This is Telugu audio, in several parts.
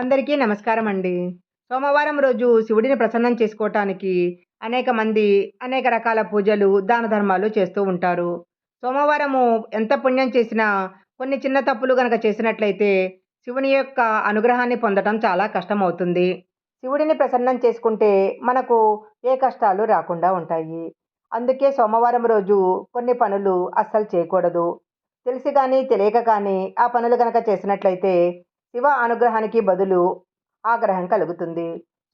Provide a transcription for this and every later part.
అందరికీ నమస్కారం అండి సోమవారం రోజు శివుడిని ప్రసన్నం చేసుకోవటానికి అనేక మంది అనేక రకాల పూజలు దాన ధర్మాలు చేస్తూ ఉంటారు. సోమవారము ఎంత పుణ్యం చేసినా కొన్ని చిన్న తప్పులు కనుక చేసినట్లయితే శివుని యొక్క అనుగ్రహాన్ని పొందటం చాలా కష్టం అవుతుంది శివుడిని ప్రసన్నం చేసుకుంటే మనకు ఏ కష్టాలు రాకుండా ఉంటాయి. అందుకే సోమవారం రోజు కొన్ని పనులు అస్సలు చేయకూడదు. తెలిసి కానీ తెలియక కానీ ఆ పనులు కనుక చేసినట్లయితే శివ అనుగ్రహానికి బదులు ఆగ్రహం కలుగుతుంది.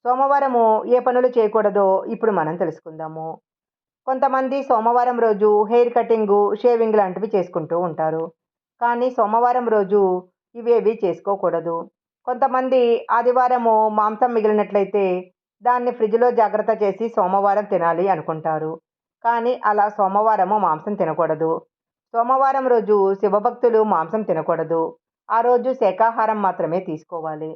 సోమవారము ఏ పనులు చేయకూడదో ఇప్పుడు మనం తెలుసుకుందాము. కొంతమంది సోమవారం రోజు హెయిర్ కటింగు షేవింగ్ లాంటివి చేసుకుంటూ ఉంటారు. కానీ సోమవారం రోజు ఇవేవి చేసుకోకూడదు. కొంతమంది ఆదివారము మాంసం మిగిలినట్లయితే దాన్ని ఫ్రిడ్జ్లో జాగ్రత్త చేసి సోమవారం తినాలి అనుకుంటారు. కానీ అలా సోమవారము మాంసం తినకూడదు. సోమవారం రోజు శివభక్తులు మాంసం తినకూడదు. ఆ రోజు శాకాహారం మాత్రమే తీసుకోవాలి.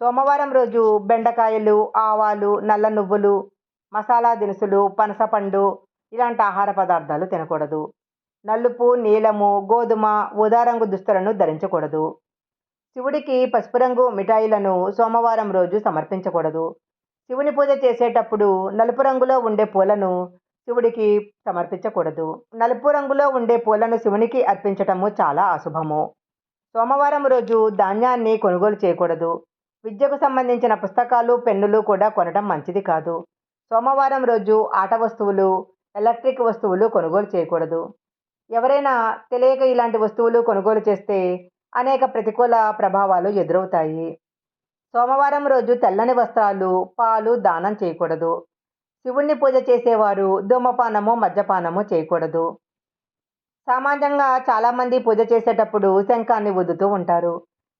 సోమవారం రోజు బెండకాయలు ఆవాలు నల్ల నువ్వులు మసాలా దినుసులు పనసపండు ఇలాంటి ఆహార పదార్థాలు తినకూడదు. నలుపు నీలము గోధుమ ఊదా రంగు దుస్తులను ధరించకూడదు. శివుడికి పసుపు రంగు మిఠాయిలను సోమవారం రోజు సమర్పించకూడదు. శివుని పూజ చేసేటప్పుడు నలుపు రంగులో ఉండే పూలను శివుడికి సమర్పించకూడదు. నలుపు రంగులో ఉండే పూలను శివునికి అర్పించటము చాలా అశుభము. సోమవారం రోజు ధాన్యాన్ని కొనుగోలు చేయకూడదు. విద్యకు సంబంధించిన పుస్తకాలు పెన్నులు కూడా కొనడం మంచిది కాదు. సోమవారం రోజు ఆట వస్తువులు ఎలక్ట్రిక్ వస్తువులు కొనుగోలు చేయకూడదు. ఎవరైనా తెలియక ఇలాంటి వస్తువులు కొనుగోలు చేస్తే అనేక ప్రతికూల ప్రభావాలు ఎదురవుతాయి. సోమవారం రోజు తెల్లని వస్త్రాలు పాలు దానం చేయకూడదు. శివుణ్ణి పూజ చేసేవారు ధూమపానము మద్యపానము చేయకూడదు. సామాన్యంగా చాలామంది పూజ చేసేటప్పుడు శంఖాన్ని ఊదుతూ ఉంటారు.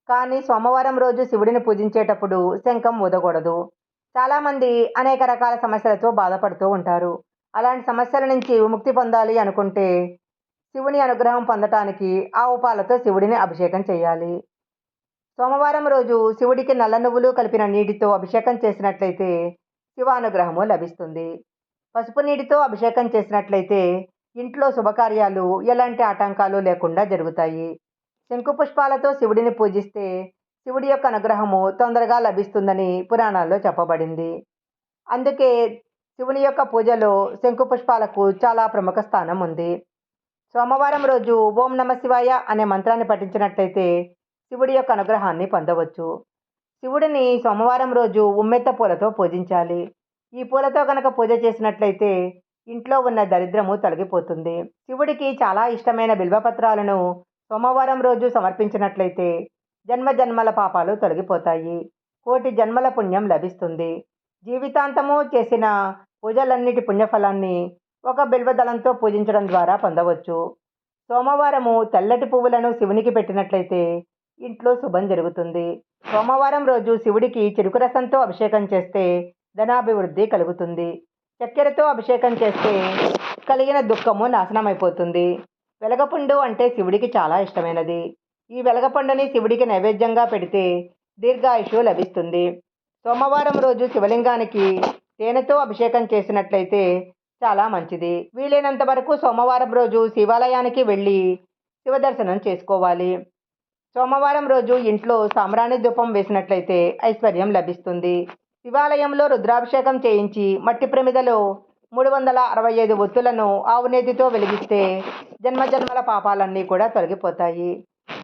కానీ సోమవారం రోజు శివుడిని పూజించేటప్పుడు శంఖం ఊదకూడదు. చాలామంది అనేక రకాల సమస్యలతో బాధపడుతూ ఉంటారు. అలాంటి సమస్యల నుంచి విముక్తి పొందాలి అనుకుంటే శివుని అనుగ్రహం పొందటానికి ఆవు పాలతో శివుడిని అభిషేకం చేయాలి. సోమవారం రోజు శివుడికి నల్ల నువ్వులు కలిపిన నీటితో అభిషేకం చేసినట్లయితే శివ అనుగ్రహము లభిస్తుంది. పసుపు నీటితో అభిషేకం చేసినట్లయితే ఇంట్లో శుభకార్యాలు ఎలాంటి ఆటంకాలు లేకుండా జరుగుతాయి. శంకు పుష్పాలతో శివుడిని పూజిస్తే శివుడి యొక్క అనుగ్రహము తొందరగా లభిస్తుందని పురాణాల్లో చెప్పబడింది. అందుకే శివుని యొక్క పూజలో శంకు పుష్పాలకు చాలా ప్రముఖ స్థానం ఉంది. సోమవారం రోజు ఓం నమ శివాయ అనే మంత్రాన్ని పఠించినట్లయితే శివుడి యొక్క అనుగ్రహాన్ని పొందవచ్చు. శివుడిని సోమవారం రోజు ఉమ్మెత్త పూలతో పూజించాలి. ఈ పూలతో కనుక పూజ చేసినట్లయితే ఇంట్లో ఉన్న దరిద్రము తొలగిపోతుంది. శివుడికి చాలా ఇష్టమైన బిల్వపత్రాలను సోమవారం రోజు సమర్పించినట్లయితే జన్మ జన్మల పాపాలు తొలగిపోతాయి. కోటి జన్మల పుణ్యం లభిస్తుంది. జీవితాంతము చేసిన పూజలన్నిటి పుణ్యఫలాన్ని ఒక బిల్వదళంతో పూజించడం ద్వారా పొందవచ్చు. సోమవారము తెల్లటి పువ్వులను శివునికి పెట్టినట్లయితే ఇంట్లో శుభం జరుగుతుంది. సోమవారం రోజు శివుడికి చెరుకు రసంతో అభిషేకం చేస్తే ధనాభివృద్ధి కలుగుతుంది. చక్కెరతో అభిషేకం చేస్తే కలిగిన దుఃఖము నాశనం అయిపోతుంది వెలగపండు అంటే శివుడికి చాలా ఇష్టమైనది. ఈ వెలగపండుని శివుడికి నైవేద్యంగా పెడితే దీర్ఘాయుషు లభిస్తుంది. సోమవారం రోజు శివలింగానికి తేనెతో అభిషేకం చేసినట్లయితే చాలా మంచిది. వీలైనంత వరకు సోమవారం రోజు శివాలయానికి వెళ్ళి శివదర్శనం చేసుకోవాలి. సోమవారం రోజు ఇంట్లో సామ్రాణి ధూపం వేసినట్లయితే ఐశ్వర్యం లభిస్తుంది. శివాలయంలో రుద్రాభిషేకం చేయించి మట్టి ప్రమిదలో మూడు వందల అరవై ఐదు ఒత్తులను ఆవునేతితో వెలిగిస్తే జన్మజన్మల పాపాలన్నీ కూడా తొలగిపోతాయి.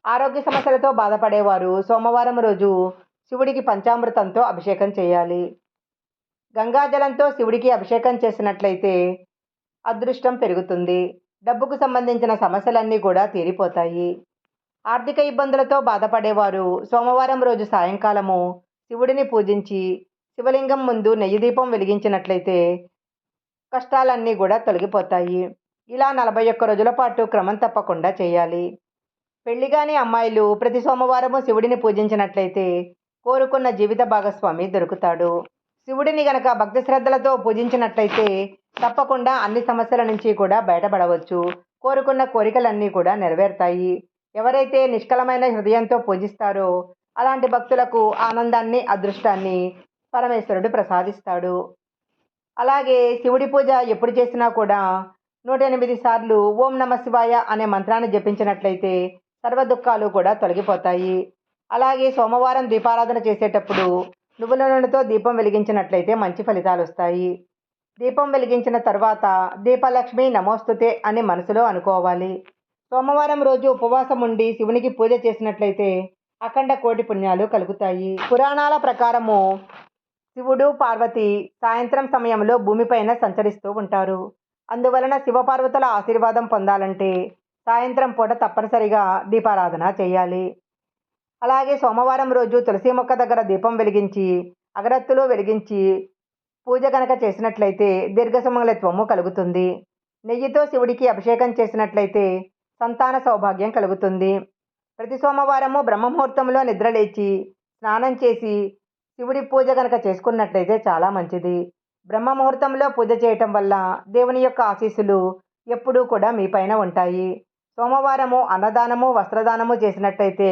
ఆరోగ్య సమస్యలతో బాధపడేవారు సోమవారం రోజు శివుడికి పంచామృతంతో అభిషేకం చేయాలి. గంగాజలంతో శివుడికి అభిషేకం చేసినట్లయితే అదృష్టం పెరుగుతుంది. డబ్బుకు సంబంధించిన సమస్యలన్నీ కూడా తీరిపోతాయి. ఆర్థిక ఇబ్బందులతో బాధపడేవారు సోమవారం రోజు సాయంకాలము శివుడిని పూజించి శివలింగం ముందు నెయ్యి దీపం వెలిగించినట్లయితే కష్టాలన్నీ కూడా తొలగిపోతాయి. ఇలా నలభై ఒక్క రోజుల పాటు క్రమం తప్పకుండా చేయాలి. పెళ్ళిగాని అమ్మాయిలు ప్రతి సోమవారము శివుడిని పూజించినట్లయితే కోరుకున్న జీవిత భాగస్వామి దొరుకుతాడు. శివుడిని గనక భక్తి శ్రద్ధలతో పూజించినట్లయితే తప్పకుండా అన్ని సమస్యల నుంచి కూడా బయటపడవచ్చు. కోరుకున్న కోరికలన్నీ కూడా నెరవేరుతాయి. ఎవరైతే నిష్కలమైన హృదయంతో పూజిస్తారో అలాంటి భక్తులకు ఆనందాన్ని అదృష్టాన్ని పరమేశ్వరుడు ప్రసాదిస్తాడు. అలాగే శివుడి పూజ ఎప్పుడు చేసినా కూడా నూట ఎనిమిది సార్లు ఓం నమ శివాయ అనే మంత్రాన్ని జపించినట్లయితే సర్వ దుఃఖాలు కూడా తొలగిపోతాయి. అలాగే సోమవారం దీపారాధన చేసేటప్పుడు నువ్వుల నూనెతో దీపం వెలిగించినట్లయితే మంచి ఫలితాలు వస్తాయి. దీపం వెలిగించిన తర్వాత దీపలక్ష్మి నమోస్తుతే అని మనసులో అనుకోవాలి. సోమవారం రోజు ఉపవాసం ఉండి శివునికి పూజ చేసినట్లయితే అఖండ కోటి పుణ్యాలు కలుగుతాయి. పురాణాల ప్రకారము శివుడు పార్వతి సాయంత్రం సమయంలో భూమిపైన సంచరిస్తూ ఉంటారు. అందువలన శివపార్వతుల ఆశీర్వాదం పొందాలంటే సాయంత్రం పూట తప్పనిసరిగా దీపారాధన చేయాలి. అలాగే సోమవారం రోజు తులసి మొక్క దగ్గర దీపం వెలిగించి అగరత్తులు వెలిగించి పూజ గనక చేసినట్లయితే దీర్ఘసుమంగళత్వము కలుగుతుంది. నెయ్యితో శివుడికి అభిషేకం చేసినట్లయితే సంతాన సౌభాగ్యం కలుగుతుంది. ప్రతి సోమవారము బ్రహ్మముహూర్తంలో నిద్రలేచి స్నానం చేసి శివుడి పూజ కనుక చేసుకున్నట్లయితే చాలా మంచిది. బ్రహ్మ ముహూర్తంలో పూజ చేయటం వల్ల దేవుని యొక్క ఆశీస్సులు ఎప్పుడూ కూడా మీ పైన ఉంటాయి. సోమవారము అన్నదానము వస్త్రదానము చేసినట్లయితే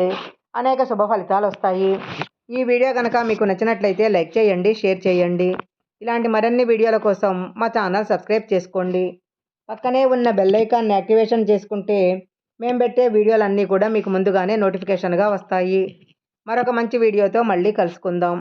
అనేక శుభ ఫలితాలు వస్తాయి. ఈ వీడియో కనుక మీకు నచ్చినట్లయితే లైక్ చేయండి షేర్ చేయండి. ఇలాంటి మరిన్ని వీడియోల కోసం మా ఛానల్ సబ్స్క్రైబ్ చేసుకోండి. పక్కనే ఉన్న బెల్ ఐకాన్ని యాక్టివేషన్ చేసుకుంటే మేము పెట్టే వీడియోలన్నీ కూడా మీకు ముందుగానే నోటిఫికేషన్గా వస్తాయి. మరొక మంచి వీడియోతో మళ్ళీ కలుసుకుందాం.